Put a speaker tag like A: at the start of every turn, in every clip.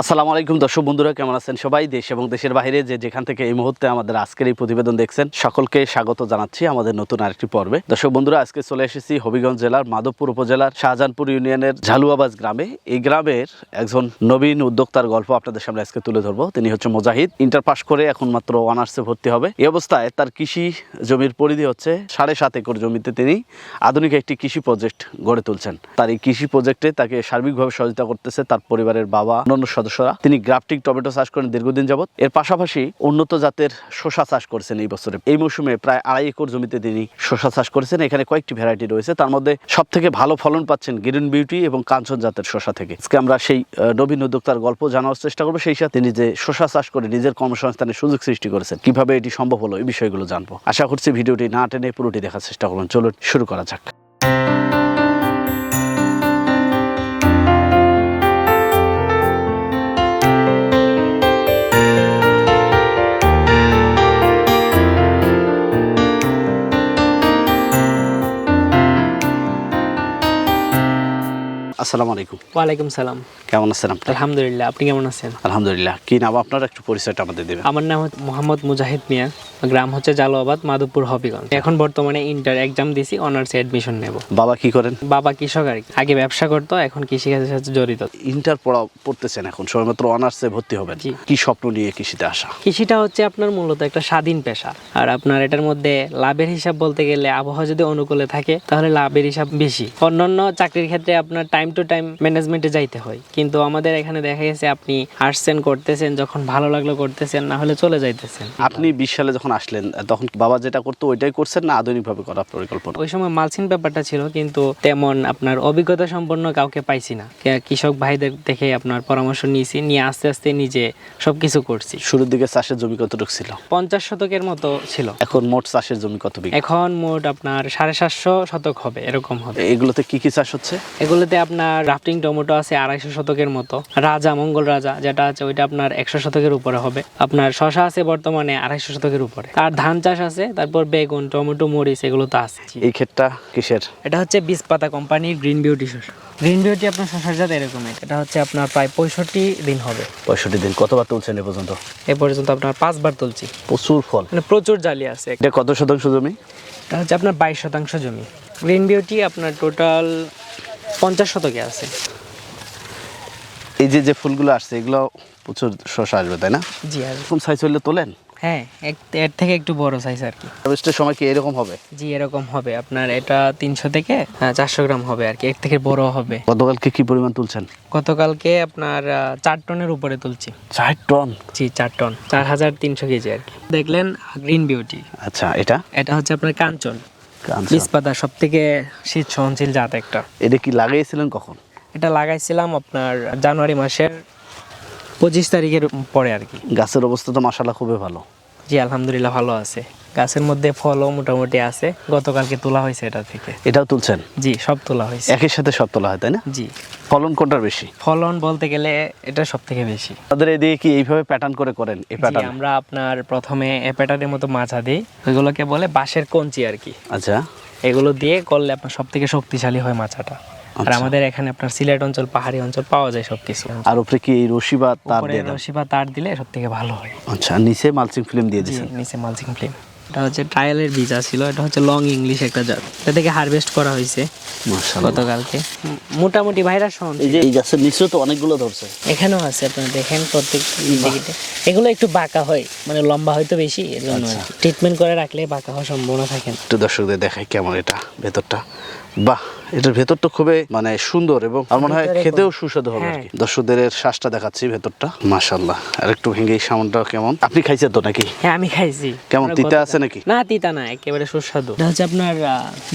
A: আসসালামু আলাইকুম দর্শক বন্ধুরা, কেমন আছেন সবাই? দেশ এবং দেশের বাইরে যে যেখান থেকে এই মুহূর্তে আমাদের আজকের এই প্রতিবেদন দেখছেন, সকলকে স্বাগত জানাচ্ছি আমাদের নতুন আরেকটি পর্বে। দর্শক বন্ধুরা, আজকে চলে এসেছি হবিগঞ্জ জেলার মাধবপুর উপজেলার শাহজাহানপুর ইউনিয়নের ঝালুয়াবাজ গ্রামে। এই গ্রামের একজন নবীন উদ্যোক্তার গল্প আপনাদের সামনে আজকে তুলে ধরবো। তিনি হচ্ছে মুজাহিদ। ইন্টার পাস করে এখন মাত্র অনার্সে ভর্তি হবে। এই অবস্থায় তার কৃষি জমির পরিধি হচ্ছে সাড়ে সাত একর জমিতে তিনি আধুনিক একটি কৃষি প্রজেক্ট গড়ে তুলছেন। তার এই কৃষি প্রজেক্টে তাকে সার্বিকভাবে সহযোগিতা করতেছে তার পরিবারের বাবা, অন্যান্য সদস্যরা। তিনি গ্রাফটিং টমেটো চাষ করেন দীর্ঘদিন যাবত এর পাশাপাশি উন্নত জাতের শসা চাষ করেছেন এই বছরে। এই মৌসুমে প্রায় আড়াই একর জমিতে তিনি শসা চাষ করেছেন। এখানে কয়েকটি ভ্যারাইটি রয়েছে। তার মধ্যে সব থেকে ভালো ফলন পাচ্ছেন গ্রিন বিউটি এবং কাঞ্চন জাতের শসা থেকে। আজকে আমরা সেই নবীন উদ্যোক্তার গল্প জানার চেষ্টা করব। সেই সাথে তিনি যে শসা চাষ করে নিজের কর্মসংস্থানের সুযোগ সৃষ্টি করেছেন, কীভাবে এটি সম্ভব হলো এই বিষয়গুলো জানব। আশা করছি ভিডিওটি না টেনে পুরোটি দেখার চেষ্টা করুন চলুন শুরু করা যাক। আসসালামু আলাইকুম।
B: ওয়ালাইকুম সালাম।
A: কেমন আছেন আপনি?
B: আলহামদুলিল্লাহ আপনি কেমন আছেন?
A: আলহামদুলিল্লাহ। কি নাম আপনার? একটু পরিচয়টা আমাদের দেবেন।
B: আমার নাম মোহাম্মদ মুজাহিদ মিয়া গ্রাম হচ্ছে জালোয়াবাদ মাধবপুর হবিগঞ্জ। এখন বর্তমানে ইন্টার এক্সাম দিছি অনার্সে অ্যাডমিশন নেব।
A: বাবা কি করেন?
B: বাবা কৃষক আর আগে ব্যবসা করতো এখন কৃষিকাজের সাথে জড়িত।
A: ইন্টার পড়া পড়তেছেন এখন সবেমাত্র অনার্সে ভর্তি হবেন। কি স্বপ্ন নিয়ে কৃষিতে আসা?
B: কৃষিটা হচ্ছে আপনার মূলত একটা স্বাধীন পেশা। আর আপনার এটার মধ্যে লাভের হিসাব বলতে গেলে আবহাওয়া যদি অনুকূলে থাকে তাহলে লাভের হিসাব বেশি। অন্যান্য চাকরির ক্ষেত্রে আপনার টাইম টু টাইম ম্যানেজমেন্টে যাইতে হয়। কিন্তু আমাদের এখানে দেখা গেছে আপনি আসছেন করতেছেন যখন ভালো লাগল করতেছেন না হলে চলে যাইতেছেন।
A: আপনি বিশ সালে যখন আসলেন তখন বাবা যেটা করতো ওইটাই করছেন না আধুনিকভাবে করার পরিকল্পনা?
B: ওই সময় মালচিন ব্যাপারটা ছিল কিন্তু তেমন আপনার অভিজ্ঞতা সম্পন্ন কাউকে পাইছি না। কৃষক ভাইদের দেখে আপনার পরামর্শ নিয়েছি নিয়ে আস্তে আস্তে নিজে সবকিছু করছি।
A: শুরুর দিকে চাষের জমি কতটুকু ছিল?
B: পঞ্চাশ শতকের মতো ছিল।
A: এখন মোট চাষের জমি কত
B: এখন মোট আপনার সাড়ে সাতশো শতক হবে এরকম হবে।
A: এগুলোতে কি কি চাষ হচ্ছে?
B: এগুলোতে আপনার রাফটিং টমেটো আছে আড়াইশো শতকের মতো। রাজা মঙ্গল রাজা যেটা আছে ওইটা আপনার একশো শতকের উপরে হবে। আপনার শশা আছে বর্তমানে আড়াইশো শতকের উপরে। আর ধান চাষ আছে তারপর বেগুন টমেটো মরিচ এগুলো তো আছে।
A: এই ক্ষেতটা কিসের?
B: এটা হচ্ছে বীজ পাতা কোম্পানির গ্রিন বিউটি শসা। গ্রিন বিউটি আপনার শশার জাত এরকমই এটা হচ্ছে আপনার প্রায় পঁয়ষট্টি দিন হবে।
A: পঁয়ষট্টি দিন। কতবার তুলছেন এ পর্যন্ত?
B: এ পর্যন্ত আপনার পাঁচবার তুলছি।
A: প্রচুর ফল।
B: মানে প্রচুর জালি আছে।
A: এটা কত শতাংশ জমি?
B: এটা হচ্ছে আপনার বাইশ শতাংশ জমি। গ্রিন বিউটি আপনার টোটাল পঞ্চাশ শতকে আছে।
A: এই যে যে ফুলগুলো আসছে এগুলো প্রচুর শসা আসবে তাই না?
B: জি আর
A: এরকম সাইজ হলে তোলেন?
B: হ্যাঁ এর থেকে একটু বড় সাইজ আর কি।
A: হারভেস্টের সময় কি এরকম হবে?
B: জি এরকম হবে। আপনার এটা তিনশো থেকে চারশো গ্রাম হবে আর কি। এর থেকে বড় হবে।
A: গতকালকে কি পরিমাণ তুলছেন?
B: গতকালকে আপনার চার টনের উপরে তুলছি।
A: চার টন?
B: জি চার টন। চার হাজার তিনশো কেজি আর কি। দেখলেন গ্রিন বিউটি
A: আচ্ছা এটা?
B: এটা হচ্ছে আপনার কাঞ্চন।
A: কাঞ্চন।
B: সব থেকে শীত সহনশীল জাত একটা।
A: এটা কি লাগিয়েছিলেন কখন?
B: এটা লাগাইছিলাম আপনার জানুয়ারি মাসের পঁচিশ তারিখের পরে আর কি।
A: গাছের অবস্থা তো মাসাল্লাহ খুবই ভালো।
B: জি আলহামদুলিল্লাহ ভালো আছে। গাছের মধ্যে ফলও মোটামুটি আছে। গতকালকে তোলা হয়েছে এটা থেকে।
A: এটাও তুলছেন?
B: জি সব তোলা হয়েছে।
A: একই সাথে সব তোলা হয় তাই না?
B: জি।
A: ফলন কোনটার বেশি?
B: ফলন বলতে গেলে এটা সব থেকে বেশি।
A: তাদের এদিকে কি এইভাবে প্যাটার্ন করে করেন এই প্যাটার্ন
B: আমরা আপনার প্রথমে এপেটারের মতো মাছা দিই। ওইগুলোকে বলে বাঁশের কঞ্চি আর কি।
A: আচ্ছা।
B: এগুলো দিয়ে করলে আপনার সব থেকে শক্তিশালী হয় মাছাটা। আর
A: আচ্ছা।
B: আমাদের এখানে আপনার সিলেট অঞ্চল পাহাড়ি অঞ্চল পাওয়া যায় সব কিছু
A: আর উপরে কি এই রশি বা তার দিয়ে
B: রশি বা তার দিলে সব থেকে ভালো হয়।
A: আচ্ছা নিচে মালচিং ফিল্ম দিয়ে দিয়েছেন।
B: নিচে মালচিং ফ্লেম এটা হচ্ছে ট্রায়ালের বীজা ছিল এটা হচ্ছে লং ইংলিশ একটা জাত এটা থেকে হারভেস্ট করা হয়েছে
A: মাশাআল্লাহ।
B: গতকালকে। মোটামুটি ভাইরাস সহন
A: এই যে এই গাছের নিচেও তো অনেকগুলো ধরছে।
B: এখানেও আছে আপনারা দেখেন প্রত্যেক দিকে। এগুলো একটু বাঁকা হয় মানে লম্বা হয়তো বেশি এর জন্য
A: আচ্ছা।
B: ট্রিটমেন্ট করে রাখলে বাঁকা হওয়ার সম্ভাবনা থাকে না।
A: একটু দর্শকদের দেখাই কেমন এটা ভেতরটা। বাহ! এটার ভেতরটা খুবই মানে সুন্দর এবং আমার মনে হয় খেতেও সুস্বাদু হবে আর
B: হ্যাঁ।
A: কি। দর্শকদের এর শ্বাসটা দেখাচ্ছি ভেতরটা। মাশাল্লাহ আর একটু ভেঙে এই সামনটা কেমন? আপনি খাইছেন তো নাকি?
B: হ্যাঁ আমি খাইছি।
A: কেমন, তিতা আছে নাকি?
B: না তিতা না একেবারে সুস্বাদু। এটা হচ্ছে আপনার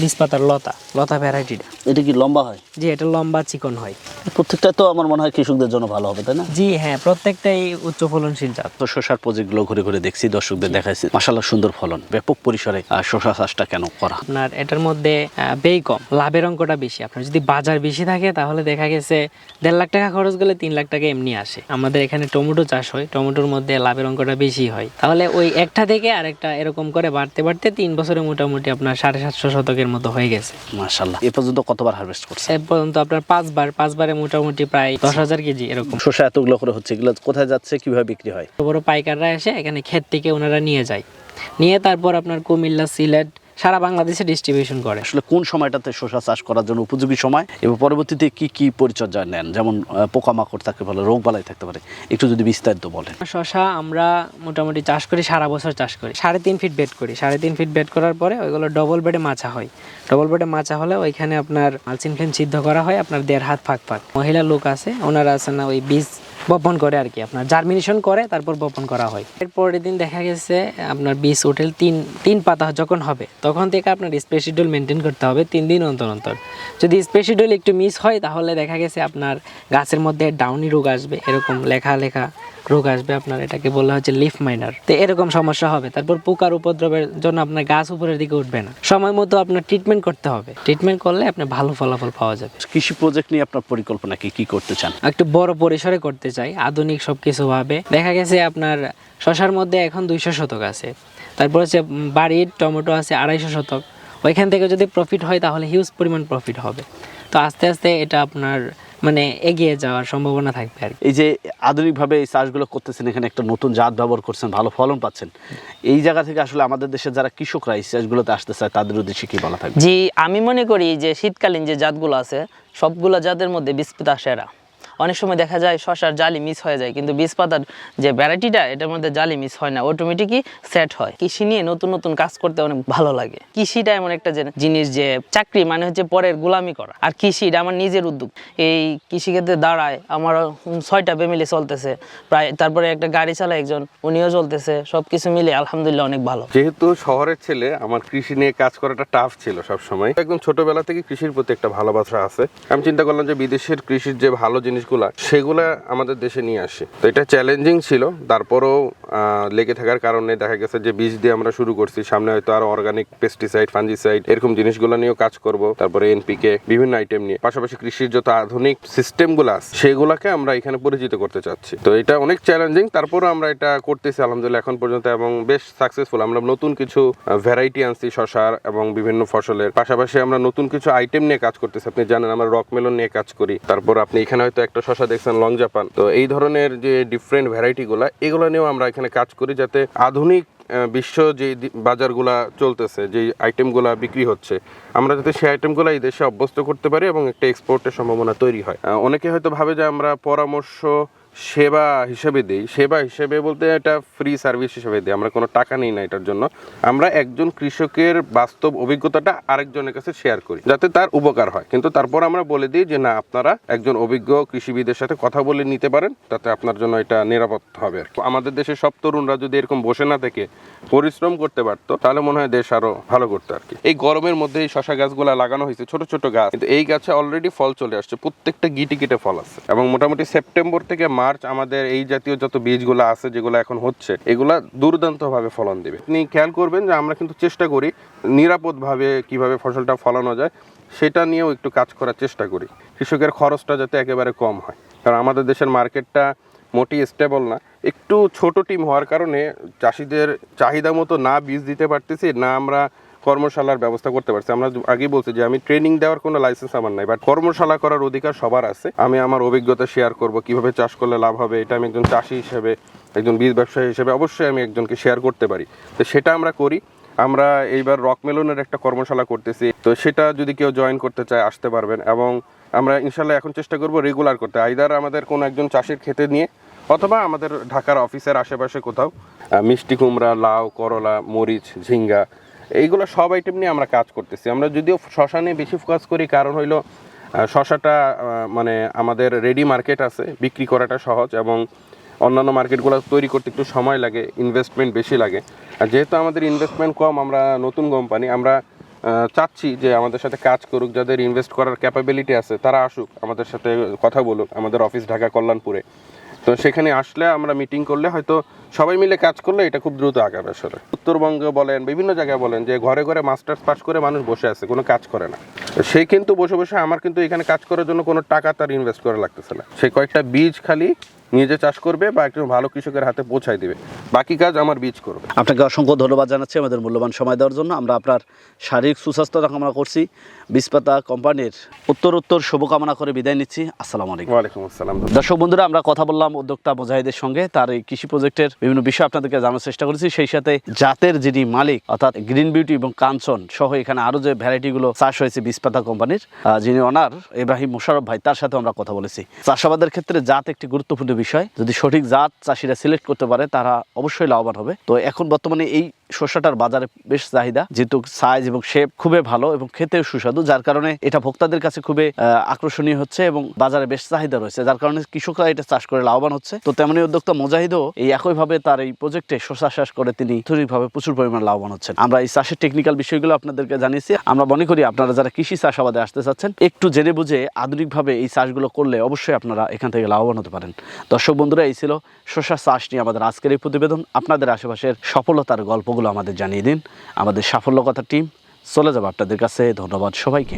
B: বীজ পাতার লতা লতা ভ্যারাইটিটা
A: এটা কি লম্বা হয়?
B: জি এটা লম্বা চিকন হয়।
A: প্রত্যেকটা তো আমার মনে হয় কৃষকদের জন্য ভালো হবে তাই না?
B: জি হ্যাঁ প্রত্যেকটাই উচ্চ ফলনশীল জাত।
A: তো শশার প্রজেক্টগুলো ঘুরে ঘুরে দেখছি দর্শকদের দেখাইছি। মাসাল্লাহ সুন্দর ফলন। ব্যাপক পরিসরে শশা চাষটা কেন করা?
B: আপনার এটার মধ্যে ব্যয় কম। লাভের অঙ্কটা অঙ্কটা বেশি। আপনার যদি বাজার বেশি থাকে তাহলে দেখা গেছে দেড় লাখ টাকা খরচ গেলে তিন লাখ টাকা এমনি আসে। আমাদের এখানে টমেটো চাষ হয় টমেটোর মধ্যে লাভের অঙ্কটা বেশি হয়। তাহলে ওই একটা থেকে আরেকটা এরকম করে বাড়তে বাড়তে তিন বছরে মোটামুটি আপনার সাড়ে সাতশো শতকের মতো হয়ে গেছে।
A: মাশাল্লাহ এ পর্যন্ত কতবার হারভেস্ট করছে
B: এ পর্যন্ত আপনার পাঁচবার পাঁচবারে মোটামুটি প্রায় দশ হাজার কেজি এরকম।
A: শসা এতগুলো করে হচ্ছে এগুলো কোথায় যাচ্ছে কীভাবে বিক্রি হয়?
B: বড় বড় পাইকাররা এসে এখানে ক্ষেত থেকে ওনারা নিয়ে যায়। নিয়ে তারপর আপনার কুমিল্লা সিলেট সারা বাংলাদেশে ডিস্ট্রিবিউশন করে।
A: আসলে কোন সময়টাতে শসা চাষ করার জন্য উপযোগী সময় এবং পরবর্তীতে কি কি পরিচর্যা নেন? যেমন পোকামাকড় থাকতে পারে রোগ বালাই থাকতে পারে। একটু যদি বিস্তারিত বলেন।
B: শশা আমরা মোটামুটি চাষ করি সারা বছর চাষ করি। সাড়ে তিন ফিট বেড করি। সাড়ে তিন ফিট বেড করার পরে ওইগুলো ডবল বেডে মাছা হয়। ডবল বেডে মাছা হলে ওইখানে আপনার মালচিন ফ্লেম সিদ্ধ করা হয় আপনার দেড় হাত ফাঁক ফাঁক। মহিলা লোক আছে ওনারা আছে না ওই বীজ বপন করে আর কি। আপনার জার্মিনেশন করে তারপর বপন করা হয়। এরপরের দিন দেখা গেছে আপনার বীজ উঠে তিন তিন পাতা যখন হবে তখন থেকে আপনার স্পেশিডুল মেনটেন করতে হবে তিন দিন অন্তর অন্তর। যদি স্পেশিডুল একটু মিস হয় তাহলে দেখা গেছে আপনার গাছের মধ্যে ডাউনি রোগ আসবে এরকম লেখা লেখা রোগ আসবে আপনার এটাকে বলা হচ্ছে লিফ মাইনার তো এরকম সমস্যা হবে তারপর পোকার উপদ্রবের জন্য আপনার গাছ উপরের দিকে উঠবে না। সময় মতো আপনার ট্রিটমেন্ট করতে হবে। ট্রিটমেন্ট করলে আপনার ভালো ফলাফল পাওয়া যাবে।
A: কৃষি প্রজেক্ট নিয়ে আপনার পরিকল্পনা কি? কি করতে চান?
B: একটু বড় পরিসরে করতে চাই আধুনিক সব কিছু ভাবে। দেখা গেছে আপনার শশার মধ্যে এখন দুইশো শতক আছে। তারপর হচ্ছে বাড়ির টমেটো আছে আড়াইশো শতক। ওইখান থেকে যদি প্রফিট হয় তাহলে হিউজ পরিমাণ প্রফিট হবে। তো আস্তে আস্তে এটা আপনার মানে এগিয়ে যাওয়ার সম্ভাবনা থাকবে আর
A: এই যে আধুনিকভাবে এই চাষগুলো করতেছেন এখানে একটা নতুন জাত ব্যবহার করছেন ভালো ফলন পাচ্ছেন। এই জায়গা থেকে আসলে আমাদের দেশের যারা কৃষকরা এই চাষগুলোতে আসতে চায় তাদের উদ্দেশ্যে কি বলা থাকবে?
C: জি আমি মনে করি যে শীতকালীন যে জাতগুলো আছে সবগুলো জাতের মধ্যে বীজপিতা সেরা অনেক সময় দেখা যায় শশার জালি মিস হয়ে যায়, কিন্তু বীজ পাতার যে ভ্যারাইটিটা, এটার মধ্যে জালি মিস হয় না অটোমেটিকই সেট হয়। কৃষি নিয়ে নতুন নতুন কাজ করতে অনেক ভালো লাগে। কৃষিটা এমন একটা জিনিস যে চাকরি মানে হচ্ছে পরের গোলামি করা। আর কৃষি এটা আমার নিজের উদ্যোগ। এই কৃষিক্ষেত্রে দাঁড়ায় আমার ছয়টা ফ্যামিলি চলতেছে। প্রায় তারপরে একটা গাড়ি চালায় একজন, উনিও চলতেছে। সব কিছু মিলে আলহামদুলিল্লাহ অনেক ভালো।
D: যেহেতু শহরের ছেলে, আমার কৃষি নিয়ে কাজ করাটা টাফ ছিল সব সময় একদম ছোটবেলা থেকে কৃষির প্রতি একটা ভালোবাসা আছে। আমি চিন্তা করলাম যে বিদেশের কৃষির যে ভালো জিনিসগুলা সেগুলা আমাদের দেশে নিয়ে আসে। তো এটা চ্যালেঞ্জিং ছিল, তারপরেও লেগে থাকার কারণে দেখা গেছে যে বীজ দিয়ে আমরা শুরু করছি। সামনে হয়তো আরও অর্গানিক পেস্টিসাইড ফাঞ্জিসাইড এরকম জিনিসগুলো নিয়েও কাজ করব। তারপরে এনপিকে বিভিন্ন আইটেম নিয়ে। পাশাপাশি কৃষির যত আধুনিক সিস্টেমগুলো আছে, সেগুলোকে আমরা এখানে পরিচিত করতে চাচ্ছি। তো এটা অনেক চ্যালেঞ্জিং তারপরও আমরা এটা করতেছি আলহামদুলিল্লাহ এখন পর্যন্ত এবং বেশ সাকসেসফুল আমরা নতুন কিছু ভ্যারাইটি আনছি শশার এবং বিভিন্ন ফসলের। পাশাপাশি আমরা নতুন কিছু আইটেম নিয়ে কাজ করতেছি। আপনি জানেন, আমরা রক মেলন নিয়ে কাজ করি। তারপর আপনি এখানে হয়তো একটা শশা দেখছেন লং জাপান। তো এই ধরনের যে ডিফারেন্ট ভ্যারাইটি গুলা, এগুলো নিয়েও আমরা এখানে কাজ করি যাতে আধুনিক বিশ্ব যে বাজারগুলা চলতেছে যে আইটেমগুলা বিক্রি হচ্ছে, আমরা যাতে সেই আইটেমগুলো এই দেশে অভ্যস্ত করতে পারি এবং একটা এক্সপোর্টের সম্ভাবনা তৈরি হয়। অনেকে হয়তো ভাবে যে আমরা পরামর্শ সেবা হিসেবে দিই। সেবা হিসেবে বলতে এটা ফ্রি সার্ভিস হিসেবে দিই। আমরা কোনো টাকা নিই না এটার জন্য। আমরা একজন কৃষকের বাস্তব অভিজ্ঞতাটা আরেকজনের কাছে শেয়ার করি, যাতে তার উপকার হয়। কিন্তু তারপর আমরা বলে দিই যে, না, আপনারা একজন অভিজ্ঞ কৃষিবিদের সাথে কথা বলে নিতে পারেন, তাতে আপনার জন্য এটা নিরাপদ হবে আমাদের দেশের সব তরুণরা যদি এরকম বসে না থেকে পরিশ্রম করতে পারতো, তাহলে মনে হয় দেশ আরও ভালো করতো আর কি। এই গরমের মধ্যে এই শশা গাছগুলা লাগানো হয়েছে, ছোট ছোট গাছ। কিন্তু এই গাছে অলরেডি ফল চলে আসছে, প্রত্যেকটা গিটে গিটে ফল আছে। এবং মোটামুটি সেপ্টেম্বর থেকে মার্চ আমাদের এই জাতীয় যত বীজগুলো আছে, যেগুলো এখন হচ্ছে, এগুলা দুর্দান্ত ভাবে ফলন দিবে। আপনি খেয়াল করবেন যে আমরা কিন্তু চেষ্টা করি নিরাপদ ভাবে কীভাবে ফসলটা ফলানো যায়, সেটা নিয়েও একটু কাজ করার চেষ্টা করি। কৃষকের খরচটা যাতে একেবারে কম হয়। কারণ আমাদের দেশের মার্কেটটা মোটি স্টেবল না। একটু ছোট টিম হওয়ার কারণে চাষিদের চাহিদা মতো না বীজ দিতে পারতেছি, না আমরা কর্মশালার ব্যবস্থা করতে পারছি। আমরা আগেই বলছি যে আমি ট্রেনিং দেওয়ার কোনো লাইসেন্স আমার নাই বাট কর্মশালা করার অধিকার সবার আছে। আমি আমার অভিজ্ঞতা শেয়ার করব, কীভাবে চাষ করলে লাভ হবে, এটা আমি একজন চাষি হিসেবে, একজন বীজ ব্যবসায়ী হিসেবে অবশ্যই আমি একজনকে শেয়ার করতে পারি। তো সেটা আমরা করি। আমরা এইবার রক মেলনের একটা কর্মশালা করতেছি। তো সেটা যদি কেউ জয়েন করতে চায়, আসতে পারবেন এবং আমরা ইনশাল্লাহ এখন চেষ্টা করব রেগুলার করতে আইদার আমাদের কোনো একজন চাষির খেতে নিয়ে অথবা আমাদের ঢাকার অফিসের আশেপাশে কোথাও মিষ্টি কুমড়া, লাউ, করলা, মরিচ, ঝিঙ্গা এইগুলো সব আইটেম নিয়ে আমরা কাজ করতেছি। আমরা যদিও শশা নিয়ে বেশি ফোকাস করি, কারণ হইল শশাটা মানে আমাদের রেডি মার্কেট আছে, বিক্রি করাটা সহজ এবং অন্যান্য মার্কেটগুলো তৈরি করতে একটু সময় লাগে ইনভেস্টমেন্ট বেশি লাগে। আর যেহেতু আমাদের ইনভেস্টমেন্ট কম, আমরা নতুন কোম্পানি আমরা চাচ্ছি যে আমাদের সাথে কাজ করুক, যাদের ইনভেস্ট করার ক্যাপাবিলিটি আছে, তারা আসুক, আমাদের সাথে কথা বলুক, আমাদের অফিস ঢাকা কল্যাণপুরে তো সেখানে আসলে আমরা মিটিং করলে হয়তো সবাই মিলে কাজ করলে এটা খুব দ্রুত আগাবে আসলে। উত্তরবঙ্গে বলেন, বিভিন্ন জায়গায় বলেন যে ঘরে ঘরে মাস্টার্স পাস করে মানুষ বসে আছে, কোনো কাজ করে না। সে কিন্তু বসে বসে আমার কিন্তু এখানে কাজ করার জন্য কোনো টাকা তার ইনভেস্ট করা লাগতেছে না। সে কয়েকটা বীজ খালি নিজে চাষ করবে বা একজন ভালো কৃষকের হাতে পৌঁছায় দিবে। বাকি কাজ আমার বীজ করবে।
A: আপনাকে অসংখ্য ধন্যবাদ জানাচ্ছি আমাদের মূল্যবান সময় দেওয়ার জন্য। আমরা আপনার শারীরিক সুস্বাস্থ্য কামনা করছি বিষপাতা কোম্পানির উত্তর উত্তর শুভকামনা করে বিদায় নিচ্ছি। আসসালামু আলাইকুম।
D: ওয়ালাইকুম আসসালাম।
A: দর্শক বন্ধুরা আমরা কথা বললাম উদ্যোক্তা মুজাহিদের সঙ্গে। তার এই কৃষি প্রজেক্টের বিভিন্ন বিষয় আপনাদেরকে জানার চেষ্টা করেছি। সেই সাথে জাতের যিনি মালিক অর্থাৎ গ্রিন বিউটি এবং কাঞ্চন সহ এখানে আরও যে ভ্যারাইটিগুলো চাষ হয়েছে বিষপাতা কোম্পানির যিনি অনার ইব্রাহিম মোশারফ ভাই তার সাথে আমরা কথা বলেছি। চাষাবাদের ক্ষেত্রে জাত একটি গুরুত্বপূর্ণ বিষয়। যদি সঠিক জাত চাষিরা সিলেক্ট করতে পারে, তারা অবশ্যই লাভবান হবে। তো এখন বর্তমানে এই শস্যটার বাজারে বেশ চাহিদা, যেহেতু সাইজ এবং শেপ খুবই ভালো এবং খেতেও সুস্বাদু, যার কারণে এটা ভোক্তাদের কাছে খুবই আকর্ষণীয় হচ্ছে এবং বাজারে বেশ চাহিদা রয়েছে, যার কারণে কৃষকরা এটা চাষ করে লাভবান হচ্ছে। তো তেমনি উদ্যোক্তা মুজাহিদও এই একইভাবে তার এই প্রজেক্টে শস্য চাষ করে তিনি আর্থিকভাবে প্রচুর পরিমাণ লাভবান হচ্ছেন। আমরা এই চাষের টেকনিক্যাল বিষয়গুলো আপনাদেরকে জানিয়েছি। আমরা মনে করি আপনারা যারা কৃষি চাষাবাদে আসতে চাচ্ছেন, একটু জেনে বুঝে আধুনিকভাবে এই চাষগুলো করলে অবশ্যই আপনারা এখান থেকে লাভবান হতে পারেন। দর্শক বন্ধুরা, এই ছিল শস্য চাষ নিয়ে আমাদের আজকের এই প্রতিবেদন। আপনাদের আশেপাশের সফলতার গল্পগুলো। আমাদের জানিয়ে দিন। আমাদের সাফল্য কথা টিম চলে যাবে আপনাদের কাছে। ধন্যবাদ সবাইকে।